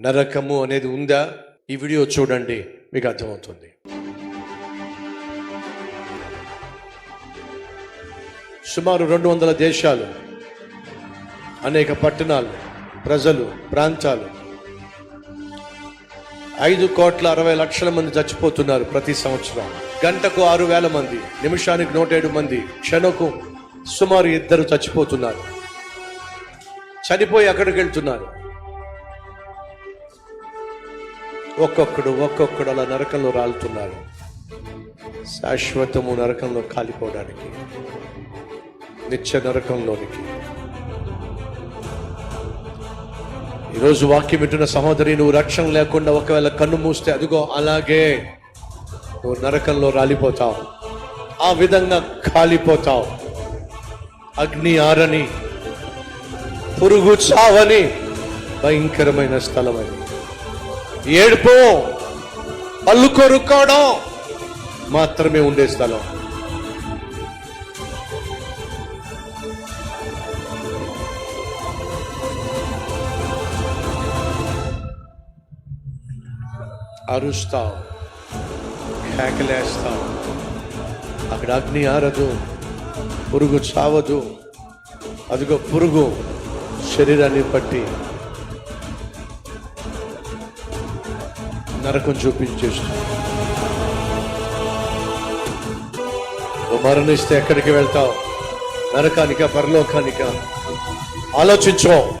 నరకము అనేది ఉందా? ఈ వీడియో చూడండి మీకు అర్థమవుతుంది. సుమారు రెండు వందల దేశాలు అనేక పట్టణాలు ప్రజలు ప్రాంతాలు ఐదు కోట్ల అరవై లక్షల మంది చచ్చిపోతున్నారు ప్రతి సంవత్సరం. గంటకు ఆరు వేల మంది నిమిషానికి నూట ఏడు మంది క్షణకు సుమారు ఇద్దరు చచ్చిపోతున్నారు. చనిపోయి అక్కడికి వెళ్తున్నారు. ఒక్కొక్కడు ఒక్కొక్కడు అలా నరకంలో రాలుతున్నారు. శాశ్వతము నరకంలో కాలిపోవడానికి నిత్య నరకంలోనికి. ఈరోజు వాక్యం వింటున్న సహోదరి నువ్వు రక్షణ లేకుండా ఒకవేళ కన్ను మూస్తే అదిగో అలాగే నువ్వు నరకంలో రాలిపోతావు. ఆ విధంగా కాలిపోతావు. అగ్ని ఆరని పురుగు చావని భయంకరమైన స్థలం అది ఏడుపు పళ్ళు కొరుక్కోవడం మాత్రమే ఉండే స్థలం. అరుస్తావు కేకలేస్తావు అక్కడ అగ్ని ఆరదు పురుగు చావదు. అదిగో పురుగు శరీరాన్ని పట్టి నరకం చూపించేస్తుంది మరణిస్తే ఎక్కడికి వెళ్తావు? నరకానిక పరలోకానిక? ఆలోచించు.